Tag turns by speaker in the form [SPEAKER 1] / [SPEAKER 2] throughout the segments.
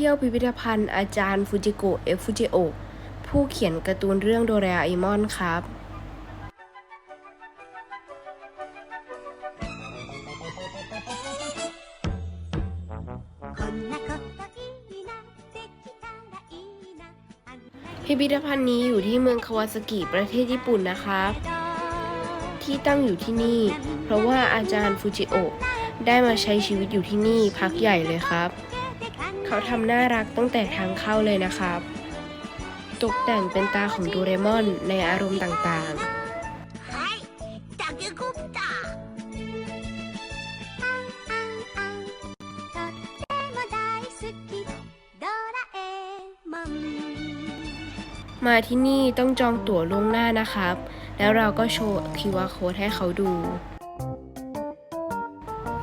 [SPEAKER 1] ที่ยวพิพิธภัณฑ์อาจารย์ฟูจิโกะเอฟูจิโอผู้เขียนการ์ตูนเรื่องโดราเอมอนครับพิพิธภัณฑ์นี้อยู่ที่เมืองคาวาซากิประเทศญี่ปุ่นนะครับ ที่ตั้งอยู่ที่นี่ เพราะว่าอาจารย์ฟูจิโอได้มาใช้ชีวิตอยู่ที่นี่พักใหญ่เลยครับ เขาทำน่ารักตั้งแต่ทางเข้าเลยนะครับ ตกแต่งเป็นตาของดูเรมอนในอารมณ์ต่างๆมาที่นี่ต้องจองตั๋วล่วงหน้านะครับ แล้วเราก็โชว์คิ QR โค้ดให้เขาดู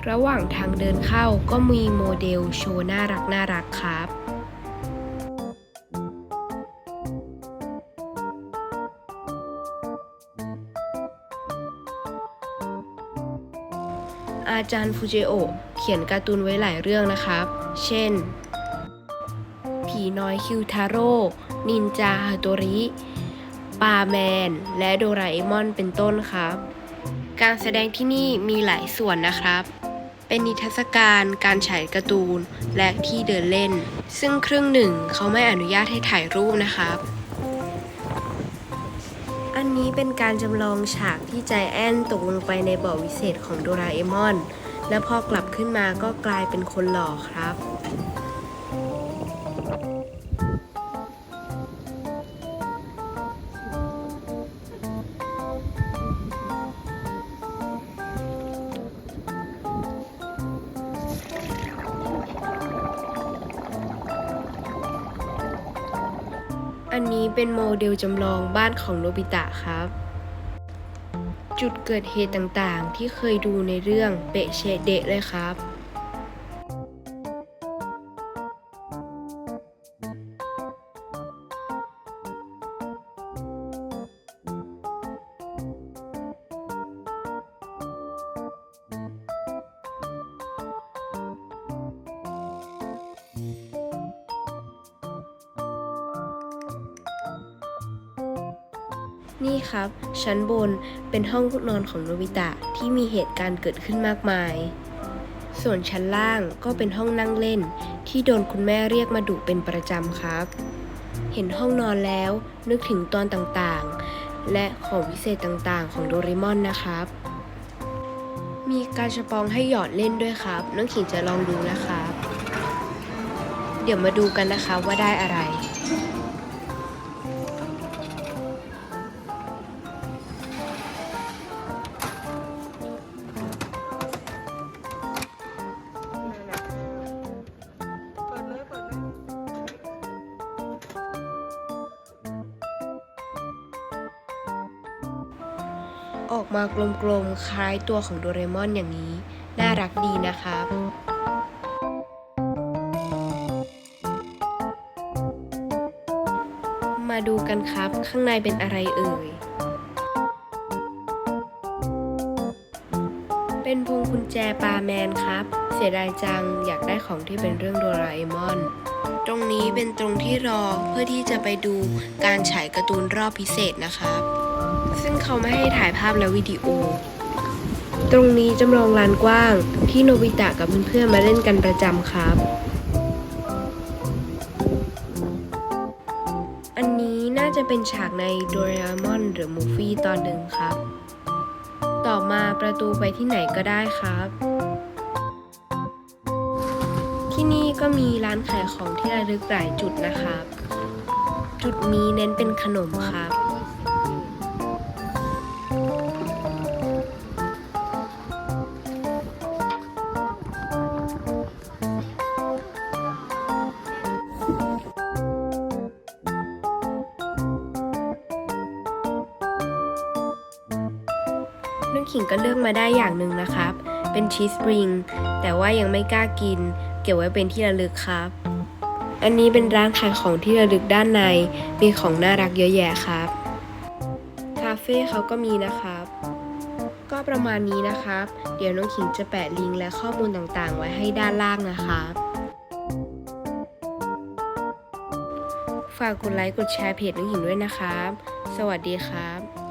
[SPEAKER 1] ระหว่างทางเดินเข้าก็มีโมเดลโชว์น่ารักน่ารักครับอาจารย์ฟูเจโอะเขียนการ์ตูนไว้หลายเรื่องนะครับ เช่น ผีน้อยคิวทาโร่ นินจาฮาโตริ ปาแมน และโดราเอมอนเป็นต้นครับ การแสดงที่นี่มีหลายส่วนนะครับ เป็นนิทรรศการการฉายการ์ตูนและที่เดินเล่น ซึ่งครึ่งหนึ่งเขาไม่อนุญาตให้ถ่ายรูปนะครับ อันนี้เป็นการจำลองฉากที่ใจแอนตกลงไปในบ่อวิเศษของโดราเอมอน และพอกลับขึ้นมาก็กลายเป็นคนหล่อครับ อันนี้เป็นโมเดลจำลองบ้านของโนบิตะครับ จุดเกิดเหตุต่างๆ ที่เคยดูในเรื่องเปะเชเดะเลยครับ นี่ครับ ชั้นบนเป็นห้องนอนของโนบิตะที่มีเหตุการณ์เกิดขึ้นมากมาย ส่วนชั้นล่างก็เป็นห้องนั่งเล่น ที่โดนคุณแม่เรียกมาดุเป็นประจำครับ เห็นห้องนอนแล้วนึกถึงตอนต่างๆ และของวิเศษต่างๆ ของโดเรมอนนะครับ มีการชปองให้หยอดเล่นด้วยครับน้องขิงจะลองดูนะครับ เดี๋ยวมาดูกันนะคะว่าได้อะไร ออกมากลมๆ คล้ายตัวของโดเรมอนอย่างนี้ น่ารักดีนะครับมาดูกันครับ ข้างในเป็นอะไรเอ่ย เป็นพวงกุญแจปลาแมนครับ เสียดายจังอยากได้ของที่เป็นเรื่องโดราเอมอน ตรงนี้เป็นตรงที่รอเพื่อที่จะไปดูการฉายการ์ตูนรอบพิเศษนะครับ ซึ่งเขาไม่ให้ถ่ายภาพและวิดีโอ ตรงนี้จำลองลานกว้าง ที่โนบิตะกับเพื่อนๆมาเล่นกันประจำครับ อันนี้น่าจะเป็นฉากในโดเรมอนหรือมูฟี่ตอนหนึ่งครับ ต่อมาประตูไปที่ไหนก็ได้ครับ ที่นี่ก็มีร้านขายของที่ระลึกหลายจุดนะครับ จุดนี้เน้นเป็นขนมครับ น้องขิงก็เลือกมาได้อย่างหนึ่งนะครับ เป็นชีสปริง แต่ว่ายังไม่กล้ากิน เก็บไว้เป็นที่ระลึกครับ อันนี้เป็นร้านขายของที่ระลึกด้านใน มีของน่ารักเยอะแยะครับ คาเฟ่เขาก็มีนะครับ ก็ประมาณนี้นะครับ เดี๋ยวน้องขิงจะแปะลิงก์และข้อมูลต่างๆ ไว้ให้ด้านล่างนะครับฝากกดไลค์กดแชร์เพจน้องหิงด้วยนะครับ สวัสดีครับ